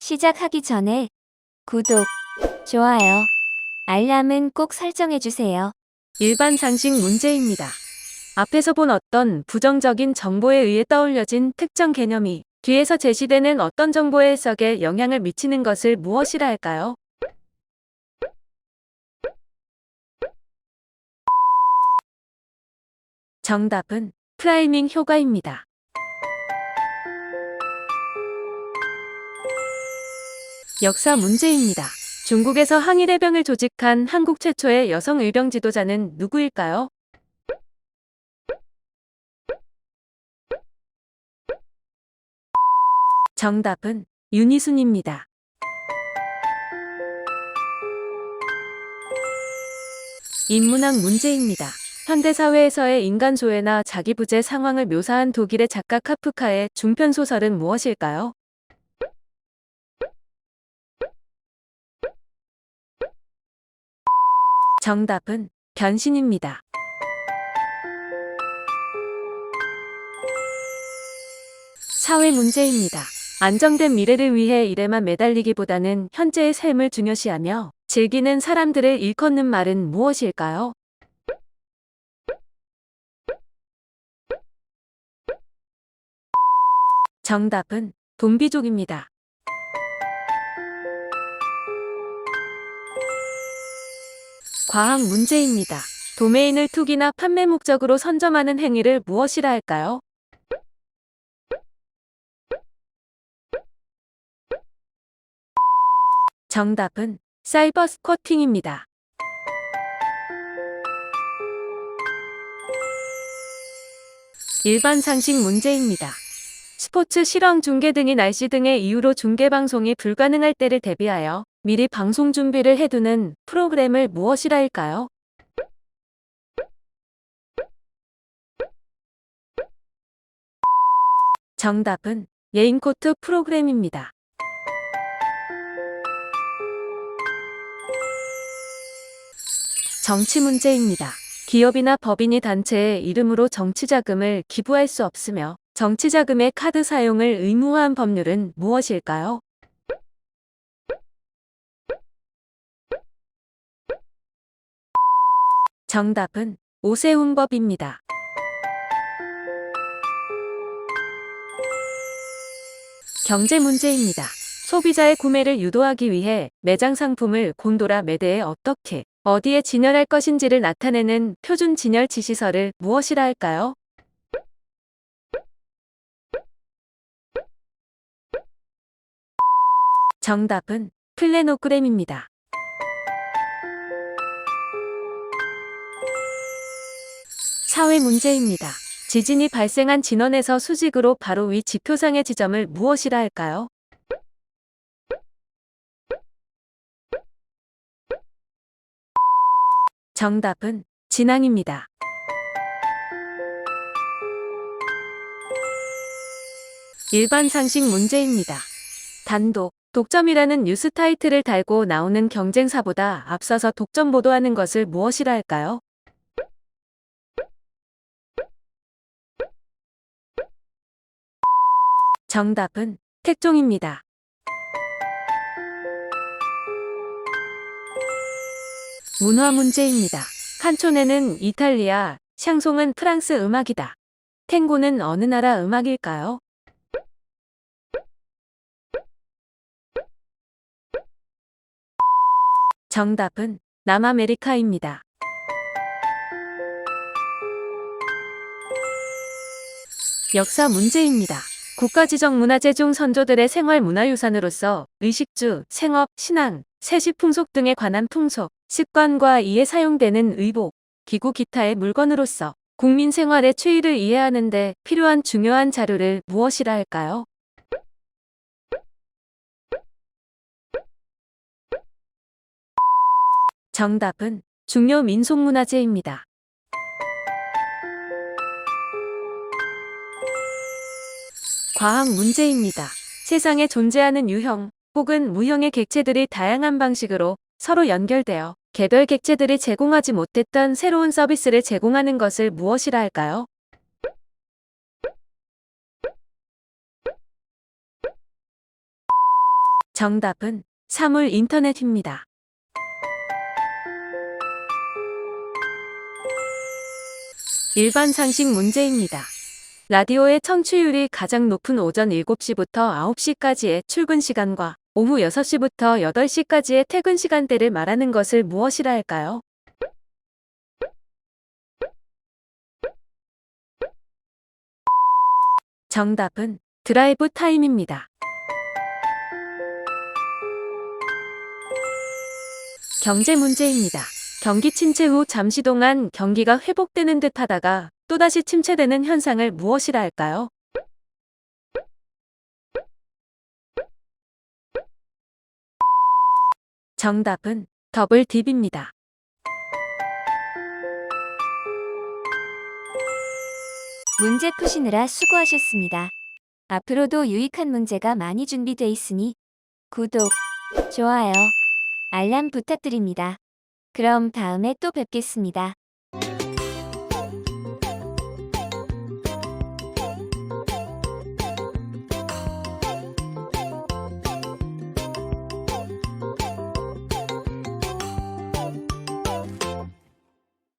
시작하기 전에 구독, 좋아요, 알람은 꼭 설정해주세요. 일반 상식 문제입니다. 앞에서 본 어떤 부정적인 정보에 의해 떠올려진 특정 개념이 뒤에서 제시되는 어떤 정보의 해석에 영향을 미치는 것을 무엇이라 할까요? 정답은 프라이밍 효과입니다. 역사 문제입니다. 중국에서 항일해병을 조직한 한국 최초의 여성 의병 지도자는 누구일까요? 정답은 윤희순입니다. 인문학 문제입니다. 현대사회에서의 인간 조회나 자기 부재 상황을 묘사한 독일의 작가 카프카의 중편 소설은 무엇일까요? 정답은 변신입니다. 사회 문제입니다. 안정된 미래를 위해 일에만 매달리기보다는 현재의 삶을 중요시하며 즐기는 사람들을 일컫는 말은 무엇일까요? 정답은 돈비족입니다. 과학 문제입니다. 도메인을 투기나 판매 목적으로 선점하는 행위를 무엇이라 할까요? 정답은 사이버 스쿼팅입니다. 일반 상식 문제입니다. 스포츠 실황 중계 등이 날씨 등의 이유로 중계 방송이 불가능할 때를 대비하여 미리 방송 준비를 해두는 프로그램을 무엇이라 할까요? 정답은 예인코트 프로그램입니다. 정치 문제입니다. 기업이나 법인이 단체의 이름으로 정치 자금을 기부할 수 없으며 정치 자금의 카드 사용을 의무화한 법률은 무엇일까요? 정답은 오세훈법입니다. 경제 문제입니다. 소비자의 구매를 유도하기 위해 매장 상품을 곤도라 매대에 어떻게, 어디에 진열할 것인지를 나타내는 표준 진열 지시서를 무엇이라 할까요? 정답은 플래노그램입니다. 사회 문제입니다. 지진이 발생한 진원에서 수직으로 바로 위 지표상의 지점을 무엇이라 할까요? 정답은 진앙입니다. 일반 상식 문제입니다. 단독, 독점이라는 뉴스 타이틀을 달고 나오는 경쟁사보다 앞서서 독점 보도하는 것을 무엇이라 할까요? 정답은 택종입니다. 문화 문제입니다. 칸초네는 이탈리아, 샹송은 프랑스 음악이다. 탱고는 어느 나라 음악일까요? 정답은 남아메리카입니다. 역사 문제입니다. 국가지정문화재 중 선조들의 생활문화유산으로서 의식주, 생업, 신앙, 세시 풍속 등에 관한 풍속, 습관과 이에 사용되는 의복, 기구 기타의 물건으로서 국민 생활의 추이를 이해하는 데 필요한 중요한 자료를 무엇이라 할까요? 정답은 중요 민속문화재입니다. 과학 문제입니다. 세상에 존재하는 유형 혹은 무형의 객체들이 다양한 방식으로 서로 연결되어 개별 객체들이 제공하지 못했던 새로운 서비스를 제공하는 것을 무엇이라 할까요? 정답은 사물 인터넷입니다. 일반 상식 문제입니다. 라디오의 청취율이 가장 높은 오전 7시부터 9시까지의 출근 시간과 오후 6시부터 8시까지의 퇴근 시간대를 말하는 것을 무엇이라 할까요? 정답은 드라이브 타임입니다. 경제 문제입니다. 경기 침체 후 잠시 동안 경기가 회복되는 듯 하다가 또다시 침체되는 현상을 무엇이라 할까요? 정답은 더블 딥입니다. 문제 푸시느라 수고하셨습니다. 앞으로도 유익한 문제가 많이 준비돼 있으니 구독, 좋아요, 알람 부탁드립니다. 그럼 다음에 또 뵙겠습니다.